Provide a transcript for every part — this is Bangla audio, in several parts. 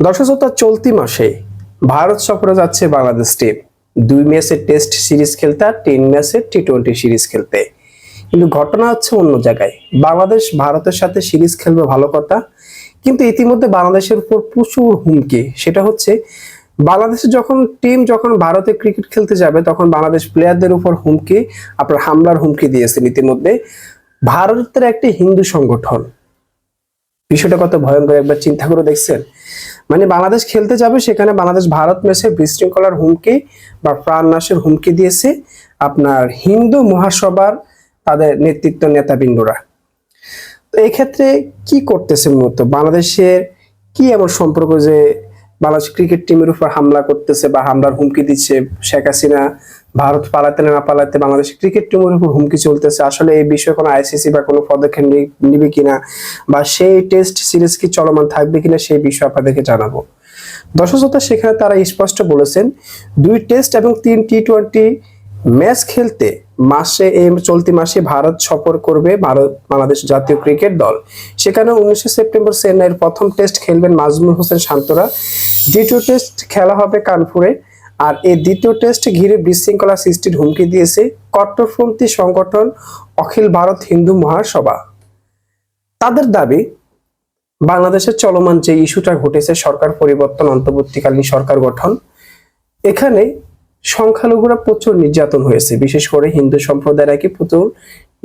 দর্শক শ্রোতা চলতি মাসে ভারত সফরে যাচ্ছে বাংলাদেশ টিম দুই ম্যাচের টেস্ট সিরিজ খেলতে আর তিন ম্যাচের টি টোয়েন্টি সিরিজ খেলতে। কিন্তু ঘটনা হচ্ছে অন্য জায়গায়। বাংলাদেশ ভারতের সাথে সিরিজ খেলবে ভালো কথা, কিন্তু ইতিমধ্যে বাংলাদেশের উপর প্রচুর হুমকি। সেটা হচ্ছে বাংলাদেশের যখন টিম যখন ভারতে ক্রিকেট খেলতে যাবে, তখন বাংলাদেশ প্লেয়ারদের উপর হুমকি, আপনার হামলার হুমকি দিয়েছেন ইতিমধ্যে। ভারতের একটি হিন্দু সংগঠন। বিষয়টা কত ভয়ঙ্কর, একবার চিন্তা করে দেখছেন? মানে বাংলাদেশ খেলতে যাবে, সেখানে বাংলাদেশ ভারত ম্যাচে বিশৃঙ্খলার হুমকি বা প্রাণনাশের হুমকি দিয়েছে আপনার হিন্দু মহাসভার তাদের নেতৃত্ব নেতাবৃন্দরা। তো এই ক্ষেত্রে কি করতেছে মূলত? বাংলাদেশের কি এমন সম্পর্ক যে বাংলাদেশ ক্রিকেট টিমের উপর হামলা করতেছে বা হামলার হুমকি দিচ্ছে। শেখ হাসিনা ভারত পালাতে না পালাতে বাংলাদেশ ক্রিকেট টিমের উপর হুমকি চলতেছে। আসলে এই বিষয়ে কোনো আইসিসি বা কোনো পদক্ষেপ নিবে কিনা বা সেই টেস্ট সিরিজ কি চলমান থাকবে কিনা সেই বিষয়ে আপনাদেরকে জানাব। দর্শক শ্রোতা, সেখানে তারা স্পষ্ট বলেছেন, দুই টেস্ট এবং তিন টি টোয়েন্টি ম্যাচ খেলতে মাসে চলতি মাসে ভারত সফর করবে ভারত, বাংলাদেশ জাতীয় ক্রিকেট দল। সেখানে উনিশে সেপ্টেম্বর চেন্নাইয়ের প্রথম টেস্ট খেলবেন নাজমুল হোসেন শান্তরা। দ্বিতীয় টেস্ট খেলা হবে কানপুরে আর এই দ্বিতীয় টেস্ট ঘিরে বিশৃঙ্খলা সৃষ্টির হুমকি দিয়েছে কট্টরপন্থী সংগঠন অখিল ভারত হিন্দু মহাসভা। তাদের দাবি, বাংলাদেশের চলমান যে ইস্যুটা ঘটেছে সরকার পরিবর্তন অন্তর্বর্তীকালীন সরকার গঠন, এখানে সংখ্যালঘুরা প্রচুর নির্যাতন হয়েছে। বিশেষ করে হিন্দু সম্প্রদায় নাকি প্রচুর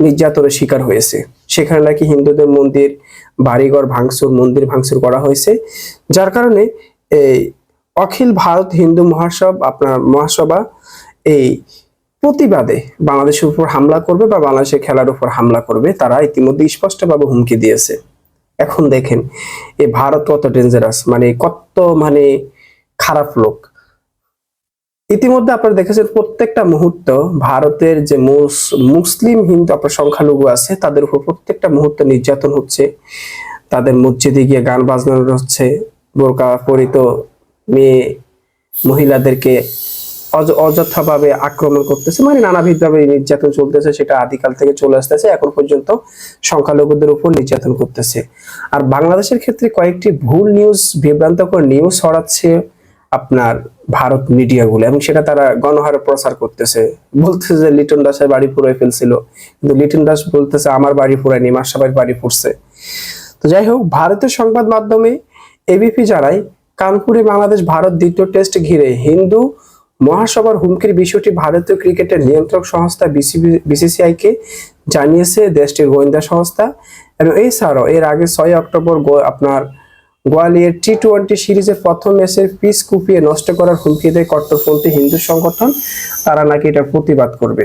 নির্যাতনের শিকার হয়েছে। সেখানে নাকি হিন্দুদের মন্দির, বাড়িঘর ভাঙচুর, মন্দির ভাঙচুর করা হয়েছে। যার কারণে এই অখিল ভারত হিন্দু মহাসভা, আপনার মহাসভা এই প্রতিবাদে বাংলাদেশের উপর হামলা করবে বা বাংলাদেশের খেলার উপর হামলা করবে, তারা ইতিমধ্যে স্পষ্টভাবে হুমকি দিয়েছে। এখন দেখেন, এ ভারত কত ডেঞ্জারাস মানে কত মানে খারাপ লোক। ইতিমধ্যে আপনারা দেখেছেন প্রত্যেকটা মুহূর্ত ভারতের যে মুস- মুসলিম হিন্দু আপনার সংখ্যালঘু আছে, তাদের উপর প্রত্যেকটা মুহূর্তে নির্যাতন হচ্ছে। তাদের মসজিদে গিয়ে গান বাজনানো হচ্ছে, বোরকা পরিত মেয়ে মহিলাদেরকে অয- অযথাভাবে আক্রমণ করতেছে মানে নানাবিধভাবে নির্যাতন চলতেছে, সেটা আদিকাল থেকে চলে আসতেছে, এখন পর্যন্ত সংখ্যালঘুদের উপর নির্যাতন করতেছে। আর বাংলাদেশের ক্ষেত্রে কয়েকটি ভুল নিউজ বিভ্রান্তকর নিউজ ছড়াচ্ছে আপনার ভারত মিডিয়াগুলো এবং সেটা তারা গণহারে প্রচার করতেছে। বলতেছে যে, লিটন দাসের বাড়ি পুরোয় ফেলছিল। কিন্তু লিটন দাস বলতেছে, আমার বাড়ি পুরায়নি মাসাবাইর বাড়ি পড়ছে। তো যাই হোক, ভারতের সংবাদ মাধ্যমে এবিপি জানায়, কানপুরে বাংলাদেশ, ভারত দ্বিতীয় টেস্ট ঘিরে হিন্দু মহাসভার হুমকির বিষয়টি ভারতীয় ক্রিকেটের নিয়ন্ত্রক সংস্থা বিসিসিআই কে জানিয়েছে দেশটির গোয়েন্দা সংস্থা। এবং এছাড়াও, এর আগে ছয় অক্টোবর আপনার গোয়ালিয়র টি টোয়েন্টি সিরিজের প্রথম ম্যাচের পিচ কুপিয়ে নষ্ট করার হুমকি দেয় কট্টরপন্থী হিন্দু সংগঠন। তারা নাকি এটা প্রতিবাদ করবে।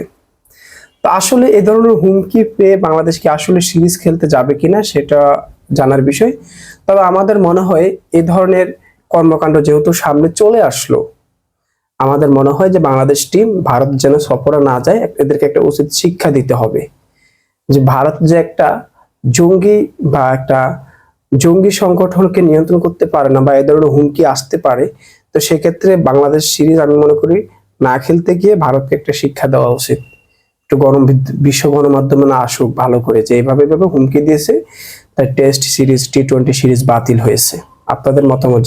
তো আসলে এ ধরনের হুমকি পেয়ে বাংলাদেশ কি আসলে সিরিজ খেলতে যাবে কিনা সেটা জানার বিষয়। তবে আমাদের মনে হয় এ ধরনের কর্মকাণ্ড যেহেতু সামনে চলে আসলো, আমাদের মনে হয় যে বাংলাদেশ টিম, ভারত যেন সফরে না যায়, এদেরকে একটা উচিত শিক্ষা দিতে হবে। যে ভারত যে একটা জঙ্গি বা একটা জঙ্গি সংগঠনকে নিয়ন্ত্রণ করতে পারে না বা এ ধরনের হুমকি আসতে পারে, তো সেক্ষেত্রে বাংলাদেশ সিরিজ আমি মনে করি না খেলতে গিয়ে ভারতকে একটা শিক্ষা দেওয়া উচিত একটু গণ বিশ্ব গণমাধ্যমে না আসুক, ভালো করেছে এইভাবে এভাবে হুমকি দিয়েছে, তার test series T twenty series বাতিল হয়েছে আপনাদের মতামত।